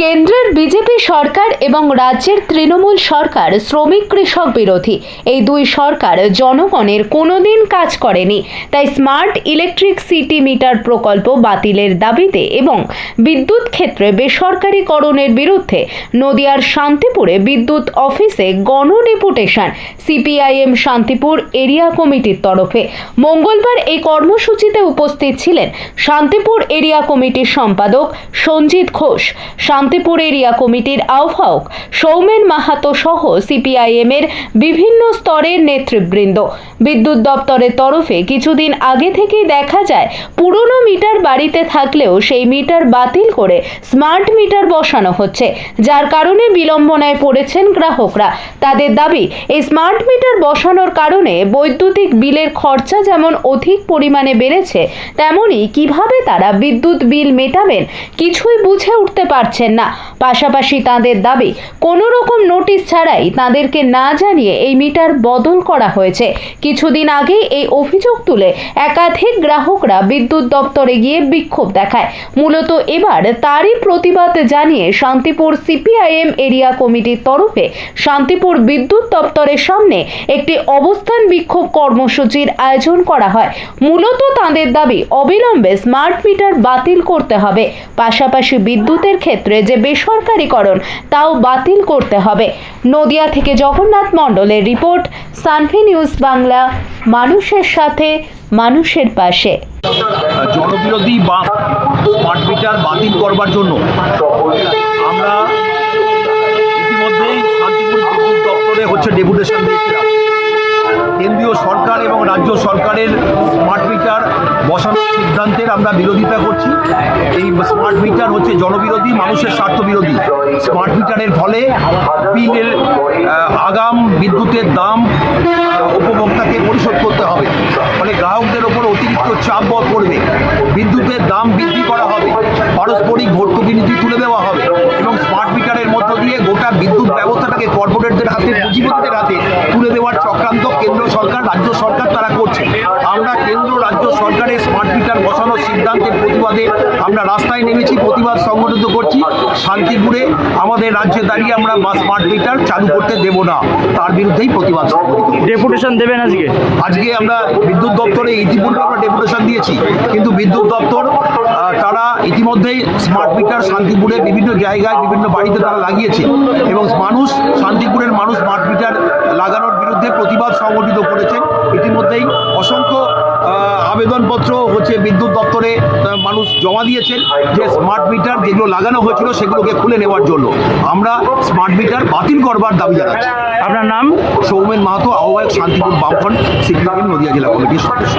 কেন্দ্রের বিজেপি সরকার এবং রাজ্যের তৃণমূল সরকার শ্রমিক কৃষক বিরোধী। এই দুই সরকার জনগণের কোনোদিন কাজ করেনি। তাই স্মার্ট ইলেকট্রিক সিটি মিটার প্রকল্প বাতিলের দাবিতে এবং বিদ্যুৎ ক্ষেত্রে বেসরকারীকরণের বিরুদ্ধে নদিয়ার শান্তিপুরে বিদ্যুৎ অফিসে গণ গণডেপুটেশন সিপিআইএম শান্তিপুর এরিয়া কমিটির তরফে। মঙ্গলবার এই কর্মসূচিতে উপস্থিত ছিলেন শান্তিপুর এরিয়া কমিটির সম্পাদক সঞ্জিত ঘোষ। শান্তিপুর এরিয়া কমিটির আহ্বায়ক সৌমেন মাহাতো সহ সিপিআইএম এর বিভিন্ন স্তরের নেতৃবৃন্দ। বিদ্যুৎ দপ্তরের তরফে কিছুদিন আগে থেকেই দেখা যায়, পুরনো মিটার বাড়িতে থাকলেও সেই মিটার বাতিল করে স্মার্ট মিটার বসানো হচ্ছে। যার কারণে বিলম্বনায় পড়েছেন গ্রাহকরা। তাদের দাবি, এই স্মার্ট মিটার বসানোর কারণে বৈদ্যুতিক বিলের খরচা যেমন অধিক পরিমাণে বেড়েছে, তেমনি কীভাবে তারা বিদ্যুৎ বিল মেটাবেন কিছুই বুঝে উঠতে পারছেন না। পাশাপাশি তাদের দাবি, কোনো রকম নোটিশ ছাড়াই তাদেরকে না জানিয়ে এই মিটার বদল করা হয়েছে। কিছুদিন আগেই এই অভিযোগ তুলে একাধিক গ্রাহকরা বিদ্যুৎ দপ্তরে গিয়ে বিক্ষোভ দেখায়। মূলত এবার তারই প্রতিবাদ জানিয়ে শান্তিপুর সিপিআইএম এরিয়া কমিটির তরফে শান্তিপুর বিদ্যুৎ দপ্তরের সামনে একটি অবস্থান বিক্ষোভ কর্মসূচির আয়োজন করা হয়। মূলত তাদের দাবি, অবিলম্বে স্মার্ট মিটার বাতিল করতে হবে। পাশাপাশি বিদ্যুতের ক্ষেত্রে যে বেসরকারীকরণ, তাও বাতিল করতে হবে। নদিয়া থেকে জগন্নাথ মণ্ডলের রিপোর্ট, সানভি নিউজ বাংলা, মানুষের সাথে, মানুষের পাশে। জনবিরোধী বা স্মার্ট মিটার বাতিল করবার জন্য আমরা ইতিমধ্যেই শান্তিপুর দপ্তরে হচ্ছে ডেপুটেশন সরকার এবং রাজ্য সরকারের স্মার্ট মিটার বসানোর সিদ্ধান্তের আমরা বিরোধিতা করছি। এই স্মার্ট মিটার হচ্ছে জনবিরোধী, মানুষের স্বার্থ বিরোধী স্মার্ট মিটারের ফলে বিলের আগাম বিদ্যুতের দাম উপভোক্তাকে পরিশোধ করতে হবে। ফলে গ্রাহকদের ওপর অতিরিক্ত চাপ বধ করবে। বিদ্যুতের দাম বৃদ্ধি করা হবে। পারস্পরিক ভর্তুকি নীতি তুলে দেওয়া হবে এবং স্মার্ট রাজ্য সরকার তারা করছে। আমরা কেন্দ্র রাজ্য বসানোর সিদ্ধান্তের প্রতিবাদে আমরা রাস্তায় নেমেছি প্রতিবাদ সংগঠিত করছি। শান্তিপুরে আমাদের রাজ্যে দাঁড়িয়ে আমরা স্মার্ট মিটার চালু করতে দেব না। তার বিরুদ্ধেই প্রতিবাদ ডেপুটেশন দেবেন আজকে? আজকে আমরা বিদ্যুৎ দপ্তরে ইতিপূর্বে আমরা ডেপুটেশন দিয়েছি। কিন্তু বিদ্যুৎ দপ্তর তারা ইতিমধ্যেই স্মার্ট মিটার শান্তিপুরে বিভিন্ন জায়গায় বিভিন্ন বাড়িতে তারা লাগিয়েছে। এবং মানুষ শান্তিপুরের মানুষ স্মার্ট মিটার লাগানোর বিরুদ্ধে প্রতিবাদ সংগঠিত করেছেন হচ্ছে বিদ্যুৎ দপ্তরে মানুষ জমা দিয়েছেন যে স্মার্ট মিটার যেগুলো লাগানো হয়েছিল সেগুলোকে খুলে নেওয়ার জন্য। আমরা স্মার্ট মিটার বাতিল করবার দাবি জানাচ্ছি। আপনার নাম? সৌমেন মাহাতো আহ্বায়ক শান্তিপুর বামফ্রন্ট সিপিএম নদিয়া জেলা কমিটির সদস্য।